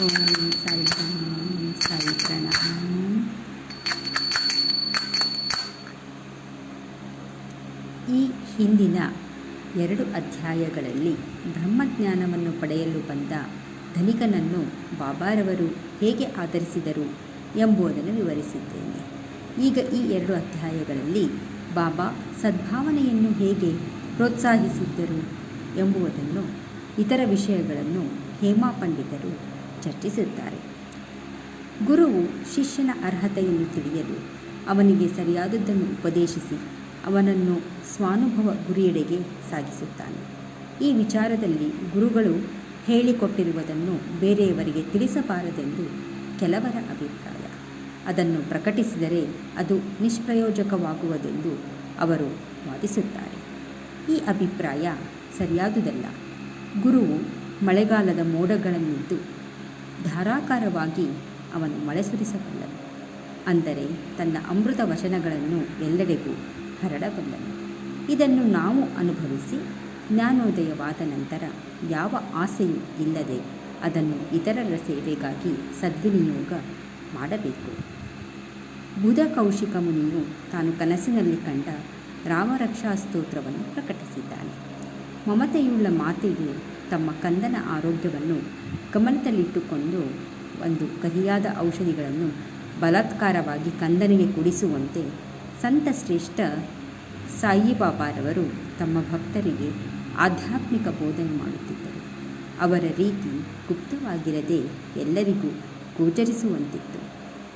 ಓಂ ಸಾಯಿ ಈ ಹಿಂದಿನ ಎರಡು ಅಧ್ಯಾಯಗಳಲ್ಲಿ ಬ್ರಹ್ಮಜ್ಞಾನವನ್ನು ಪಡೆಯಲು ಬಂದ ಧನಿಕನನ್ನು ಬಾಬಾರವರು ಹೇಗೆ ಆಧರಿಸಿದರು ಎಂಬುದನ್ನು ವಿವರಿಸಿದ್ದೇನೆ. ಈಗ ಈ ಎರಡು ಅಧ್ಯಾಯಗಳಲ್ಲಿ ಬಾಬಾ ಸದ್ಭಾವನೆಯನ್ನು ಹೇಗೆ ಪ್ರೋತ್ಸಾಹಿಸಿದ್ದರು ಎಂಬುದನ್ನು, ಇತರ ವಿಷಯಗಳನ್ನು ಹೇಮಾ ಪಂಡಿತರು ಚರ್ಚಿಸುತ್ತಾರೆ ಗುರುವು ಶಿಷ್ಯನ ಅರ್ಹತೆಯನ್ನು ತಿಳಿಯಲು ಅವನಿಗೆ ಸರಿಯಾದದ್ದನ್ನು ಉಪದೇಶಿಸಿ ಅವನನ್ನು ಸ್ವಾನುಭವ ಗುರಿಯೆಡೆಗೆ ಸಾಗಿಸುತ್ತಾನೆ. ಈ ವಿಚಾರದಲ್ಲಿ ಗುರುಗಳು ಹೇಳಿಕೊಟ್ಟಿರುವುದನ್ನು ಬೇರೆಯವರಿಗೆ ತಿಳಿಸಬಾರದೆಂದು ಕೆಲವರ ಅಭಿಪ್ರಾಯ. ಅದನ್ನು ಪ್ರಕಟಿಸಿದರೆ ಅದು ನಿಷ್ಪ್ರಯೋಜಕವಾಗುವುದೆಂದು ಅವರು ವಾದಿಸುತ್ತಾರೆ. ಈ ಅಭಿಪ್ರಾಯ ಸರಿಯಾದುದಲ್ಲ. ಗುರುವು ಮಳೆಗಾಲದ ಮೋಡಗಳನ್ನಿದ್ದು ಧಾರಾಕಾರವಾಗಿ ಅವನು ಮಳೆ ಸುರಿಸಬಲ್ಲನು ಅಂದರೆ ತನ್ನ ಅಮೃತ ವಚನಗಳನ್ನು ಎಲ್ಲೆಡೆಗೂ ಹರಡಬಲ್ಲನು. ಇದನ್ನು ನಾವು ಅನುಭವಿಸಿ ಜ್ಞಾನೋದಯವಾದ ನಂತರ ಯಾವ ಆಸೆಯೂ ಇಲ್ಲದೆ ಅದನ್ನು ಇತರರ ಸೇವೆಗಾಗಿ ಸದ್ವಿನಿಯೋಗ ಮಾಡಬೇಕು. ಬುಧ ಕೌಶಿಕ ಮುನಿಯು ತಾನು ಕನಸಿನಲ್ಲಿ ಕಂಡ ರಾಮರಕ್ಷಾ ಸ್ತೋತ್ರವನ್ನು ಪ್ರಕಟಿಸಿದ್ದಾನೆ. ಮಮತೆಯುಳ್ಳ ಮಾತೆಯು ತಮ್ಮ ಕಂದನ ಆರೋಗ್ಯವನ್ನು ಗಮನದಲ್ಲಿಟ್ಟುಕೊಂಡು ಒಂದು ಕಹಿಯಾದ ಔಷಧಿಗಳನ್ನು ಬಲಾತ್ಕಾರವಾಗಿ ಕಂದನಿಗೆ ಕುಡಿಸುವಂತೆ ಸಂತ ಶ್ರೇಷ್ಠ ಸಾಯಿಬಾಬಾರವರು ತಮ್ಮ ಭಕ್ತರಿಗೆ ಆಧ್ಯಾತ್ಮಿಕ ಬೋಧನೆ ಮಾಡುತ್ತಿದ್ದರು. ಅವರ ರೀತಿ ಗುಪ್ತವಾಗಿರದೆ ಎಲ್ಲರಿಗೂ ಗೋಚರಿಸುವಂತಿತ್ತು.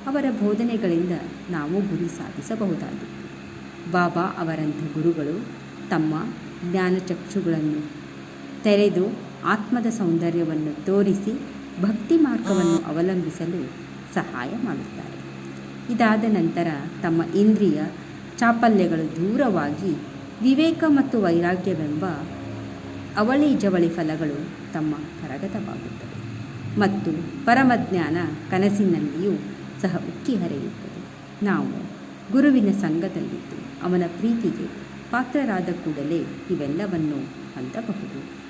ಅವರ ಬೋಧನೆಗಳಿಂದ ನಾವು ಗುರಿ ಸಾಧಿಸಬಹುದಾಗಿತ್ತು. ಬಾಬಾ ಅವರಂಥ ಗುರುಗಳು ತಮ್ಮ ಜ್ಞಾನಚಕ್ಷುಗಳನ್ನು ತೆರೆದು ಆತ್ಮದ ಸೌಂದರ್ಯವನ್ನು ತೋರಿಸಿ ಭಕ್ತಿ ಮಾರ್ಗವನ್ನು ಅವಲಂಬಿಸಲು ಸಹಾಯ ಮಾಡುತ್ತಾರೆ. ಇದಾದ ನಂತರ ತಮ್ಮ ಇಂದ್ರಿಯ ಚಾಪಲ್ಯಗಳು ದೂರವಾಗಿ ವಿವೇಕ ಮತ್ತು ವೈರಾಗ್ಯವೆಂಬ ಅವಳಿ ಜವಳಿ ಫಲಗಳು ತಮ್ಮ ಕರಗತವಾಗುತ್ತವೆ ಮತ್ತು ಪರಮಜ್ಞಾನ ಕನಸಿನಲ್ಲಿಯೂ ಸಹ ಉಕ್ಕಿ ಹರಿಯುತ್ತದೆ. ನಾವು ಗುರುವಿನ ಸಂಘದಲ್ಲಿದ್ದು ಅವನ ಪ್ರೀತಿಗೆ ಪಾತ್ರರಾದ ಕೂಡಲೇ ಇವೆಲ್ಲವನ್ನು ಹೊಂದಬಹುದು.